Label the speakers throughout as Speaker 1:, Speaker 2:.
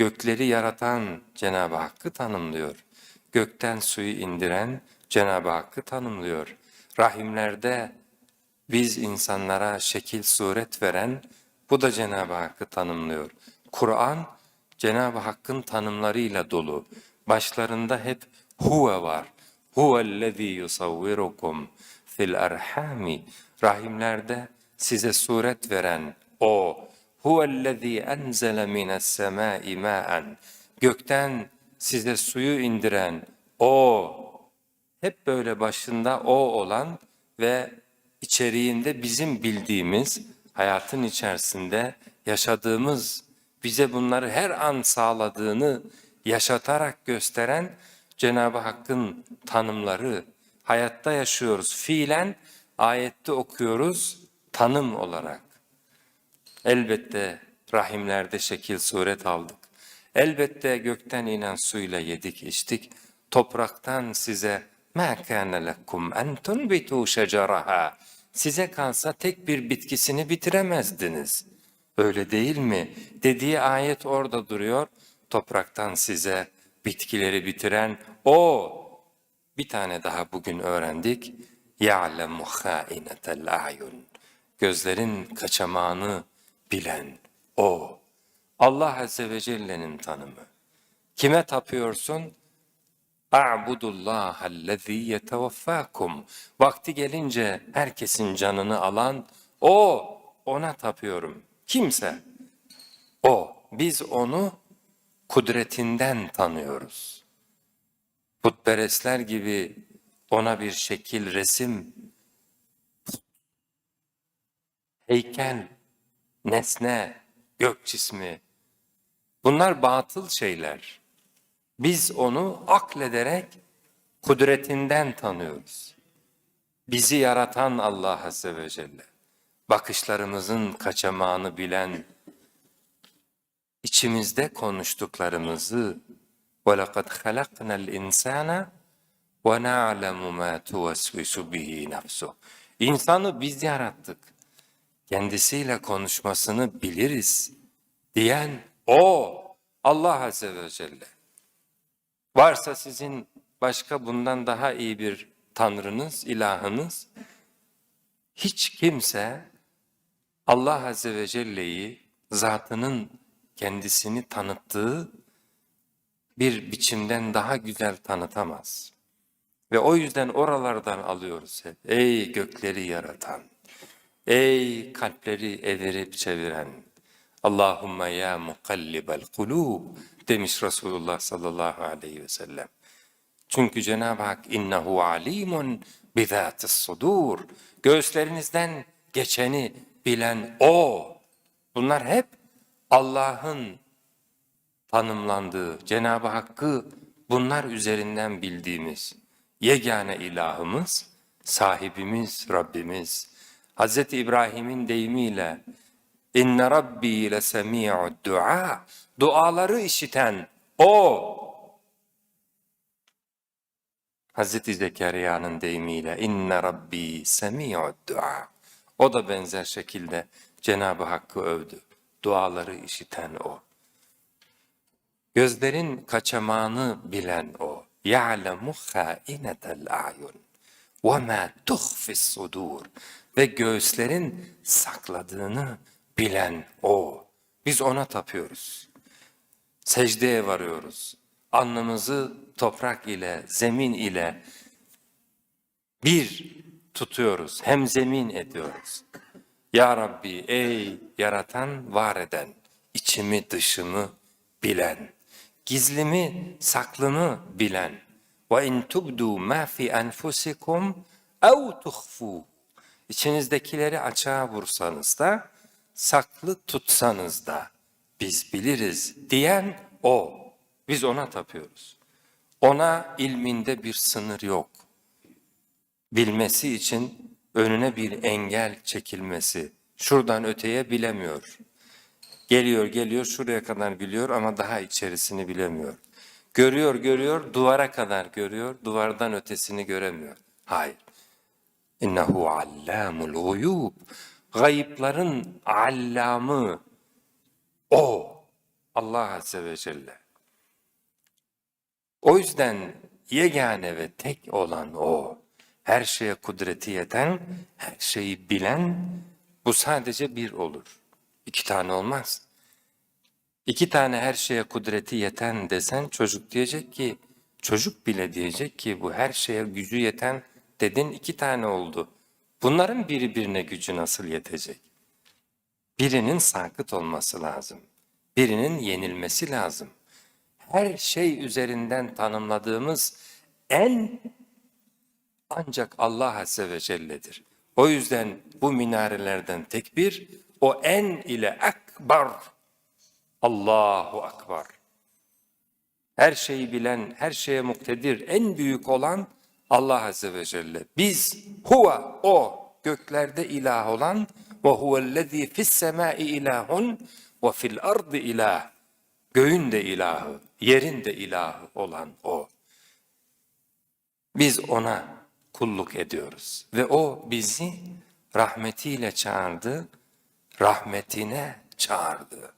Speaker 1: Gökleri yaratan Cenab-ı Hakk'ı tanımlıyor. Gökten suyu indiren Cenab-ı Hakk'ı tanımlıyor. Rahimlerde biz insanlara şekil suret veren bu da Cenab-ı Hakk'ı tanımlıyor. Kur'an Cenab-ı Hakk'ın tanımlarıyla dolu. Başlarında hep huve var. Huvellezî yusavvirukum fil erhami. Rahimlerde size suret veren o. Huvellezî enzele mines semâi mâen. Gökten size suyu indiren o. Hep böyle başında o olan ve içeriğinde bizim bildiğimiz, hayatın içerisinde yaşadığımız, bize bunları her an sağladığını yaşatarak gösteren Cenab-ı Hakk'ın tanımları. Hayatta yaşıyoruz. Fiilen ayette okuyoruz tanım olarak. Elbette rahimlerde şekil suret aldık. Elbette gökten inen suyla yedik içtik. Topraktan size مَا كَانَ لَكُمْ اَنْ تُنْبِتُوا شَجَرَهَا Size kalsa tek bir bitkisini bitiremezdiniz. Öyle değil mi? Dediği ayet orada duruyor. Topraktan size bitkileri bitiren o. Bir tane daha bugün öğrendik. يَعْلَمُ خَائِنَةَ الْاَعْيُنِ Gözlerin kaçamağını bilen o. Allah Azze ve Celle'nin tanımı. Kime tapıyorsun? A'budullaha allazi yetevaffakum. Vakti gelince herkesin canını alan o. Ona tapıyorum. Kimse. O. Biz onu kudretinden tanıyoruz. Putperestler gibi ona bir şekil, resim, heykel, nesne, gök cismi. Bunlar batıl şeyler. Biz onu aklederek kudretinden tanıyoruz. Bizi yaratan Allah Azze ve Celle. Bakışlarımızın kaçamağını bilen, içimizde konuştuklarımızı وَلَقَدْ خَلَقْنَا الْاِنْسَانَ وَنَعْلَمُ مَا تُوَسْوِسُ بِهِ نَفْسُهُ İnsanı biz yarattık. Kendisiyle konuşmasını biliriz diyen o Allah Azze ve Celle. Varsa sizin başka bundan daha iyi bir tanrınız, ilahınız, hiç kimse Allah Azze ve Celle'yi zatının kendisini tanıttığı bir biçimden daha güzel tanıtamaz. Ve o yüzden oralardan alıyoruz hep. Ey gökleri yaratan, ey kalpleri evirip çeviren, Allahümme ya mukallibel kulub demiş Resulullah sallallahu aleyhi ve sellem. Çünkü Cenab-ı Hak innehu alimun bizatis sudur. Göğüslerinizden geçeni bilen o. Bunlar hep Allah'ın tanımlandığı, Cenab-ı Hakk'ı bunlar üzerinden bildiğimiz yegane ilahımız, sahibimiz, Rabbimiz. Hz. İbrahim'in deyimiyle İnne Rabbi lesemi'ud dua. Duaları işiten o. Hazreti Zekeriya'nın deyimiyle inne Rabbi semi'ud dua. O da benzer şekilde Cenab-ı Hakk'ı övdü. Duaları işiten o. Gözlerin kaçamağını bilen o. يَعْلَمُ خَائِنَةَ الْاَعْيُنِ وَمَا تُخْفِ الصُّدُورِ ve göğüslerin sakladığını bilen o. Biz ona tapıyoruz. Secdeye varıyoruz. Alnımızı toprak ile, zemin ile bir tutuyoruz. Hem zemin ediyoruz. Ya Rabbi ey yaratan, var eden, içimi dışımı bilen, gizlimi saklımı bilen. Ve in tubdu ma fi enfusikum ev tuhfu. İçinizdekileri açığa vursanız da saklı tutsanız da biz biliriz diyen o. Biz ona tapıyoruz. Ona ilminde bir sınır yok. Bilmesi için önüne bir engel çekilmesi. Şuradan öteye bilemiyor. Geliyor geliyor şuraya kadar biliyor ama daha içerisini bilemiyor. Görüyor görüyor duvara kadar görüyor duvardan ötesini göremiyor. Hayır. İnnehu allamul guyub. Gayıpların allamı o. Allah Azze ve Celle. O yüzden yegane ve tek olan O, her şeye kudreti yeten, her şeyi bilen, bu sadece bir olur. İki tane olmaz. İki tane her şeye kudreti yeten desen çocuk diyecek ki, çocuk bile diyecek ki bu her şeye gücü yeten dedin iki tane oldu. Bunların biri birine gücü nasıl yetecek? Birinin sakıt olması lazım. Birinin yenilmesi lazım. Her şey üzerinden tanımladığımız en ancak Allah Azze ve Celle'dir. O yüzden bu minarelerden tekbir, o en ile ekber, Allahu Ekber. Her şeyi bilen, her şeye muktedir, en büyük olan Allah Azze ve Celle. Biz huve o göklerde ilah olan ve huvellezî fis semâi ilahun ve fil ardı ilah. Göğün de ilahı, yerin de ilahı olan o. Biz ona kulluk ediyoruz ve o bizi rahmetiyle çağırdı, rahmetine çağırdı.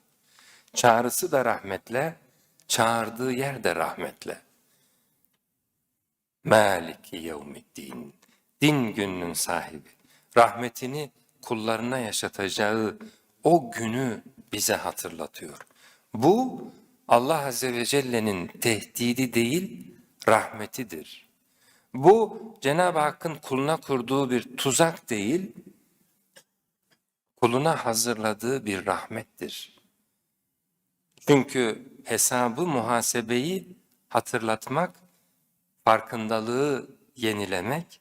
Speaker 1: Çağrısı da rahmetle, çağırdığı yer de rahmetle. Maliki yevmiddin. Din gününün sahibi. Rahmetini kullarına yaşatacağı o günü bize hatırlatıyor. Bu Allah Azze ve Celle'nin tehdidi değil, rahmetidir. Bu Cenab-ı Hakk'ın kuluna kurduğu bir tuzak değil, kuluna hazırladığı bir rahmettir. Çünkü hesabı, muhasebeyi hatırlatmak, farkındalığı yenilemek,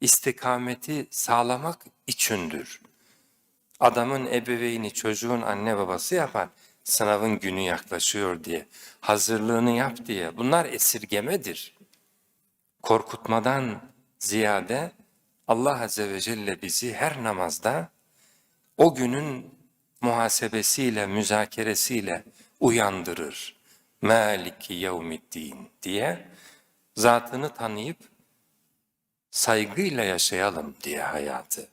Speaker 1: istikameti sağlamak içindir. Adamın ebeveyni çocuğun anne babası yapar. Sınavın günü yaklaşıyor diye. Hazırlığını yap diye. Bunlar esirgemedir. Korkutmadan ziyade Allah Azze ve Celle bizi her namazda o günün muhasebesiyle, müzakeresiyle uyandırır. Maliki yevmiddin diye zatını tanıyıp saygıyla yaşayalım diye hayatı.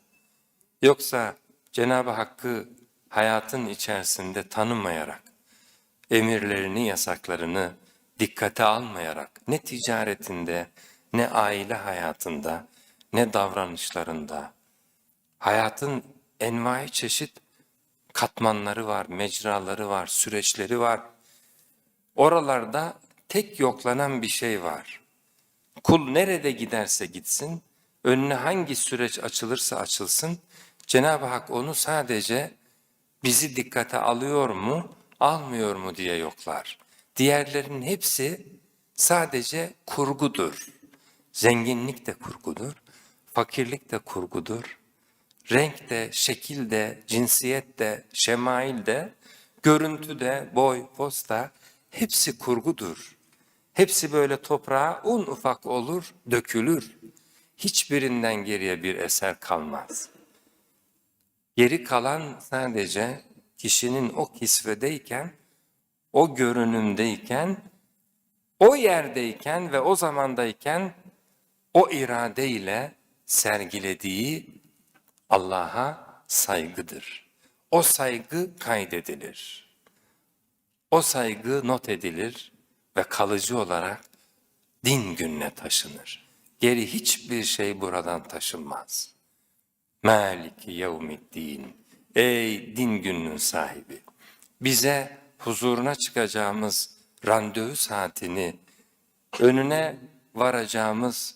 Speaker 1: Yoksa Cenab-ı Hakk'ı hayatın içerisinde tanımayarak, emirlerini, yasaklarını dikkate almayarak ne ticaretinde, ne aile hayatında, ne davranışlarında, hayatın envai çeşit katmanları var, mecraları var, süreçleri var. Oralarda tek yoklanan bir şey var. Kul nerede giderse gitsin, önüne hangi süreç açılırsa açılsın, Cenab-ı Hak onu sadece bizi dikkate alıyor mu, almıyor mu diye yoklar. Diğerlerinin hepsi sadece kurgudur. Zenginlik de kurgudur, fakirlik de kurgudur, renk de, şekil de, cinsiyet de, şemail de, görüntü de, boy, posta hepsi kurgudur. Hepsi böyle toprağa un ufak olur, dökülür. Hiçbirinden geriye bir eser kalmaz. Geri kalan sadece kişinin o kisvedeyken, o görünümdeyken, o yerdeyken ve o zamandayken o iradeyle sergilediği Allah'a saygıdır. O saygı kaydedilir. O saygı not edilir ve kalıcı olarak din gününe taşınır. Geri hiçbir şey buradan taşınmaz. Maliki yevmiddin. Ey din gününün sahibi. Bize huzuruna çıkacağımız randevu saatini, önüne varacağımız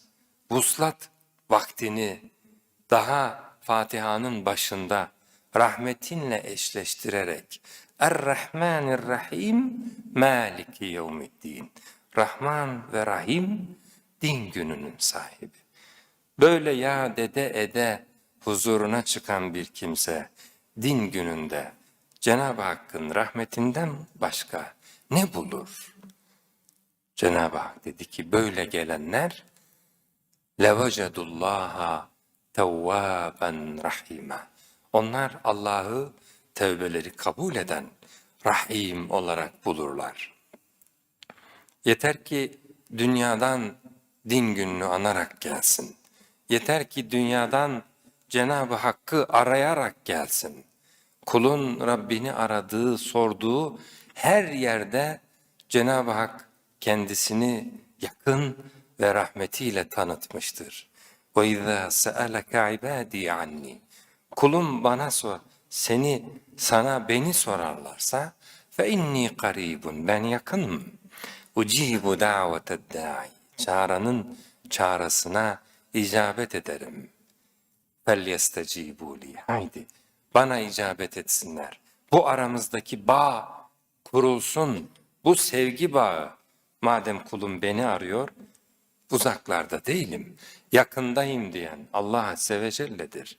Speaker 1: vuslat vaktini daha Fatiha'nın başında rahmetinle eşleştirerek Er-Rahmanir-Rahim Maliki Yevmiddin. Rahman ve Rahim din gününün sahibi. Böyle ya dede ede huzuruna çıkan bir kimse din gününde Cenab-ı Hakk'ın rahmetinden başka ne bulur? Cenab-ı Hak dedi ki böyle gelenler levacedullaha tevvaben rahima. Onlar Allah'ı tevbeleri kabul eden rahim olarak bulurlar. Yeter ki dünyadan din gününü anarak gelsin. Yeter ki dünyadan Cenab-ı Hakk'ı arayarak gelsin. Kulun Rabbini aradığı, sorduğu her yerde Cenab-ı Hak kendisini yakın ve rahmetiyle tanıtmıştır. وَاِذَا سَأَلَكَ عِبَادِي عَنِّي Kulum bana sor, seni, sana, beni sorarlarsa fe inni karibun ben yakınım. Ucibu daveted da'i çağıranın çağrısına icabet ederim. Fel yestecibuli haydi bana icabet etsinler. Bu aramızdaki bağ kurulsun. Bu sevgi bağı madem kulum beni arıyor uzaklarda değilim yakındayım diyen Allah Azze Celle'dir.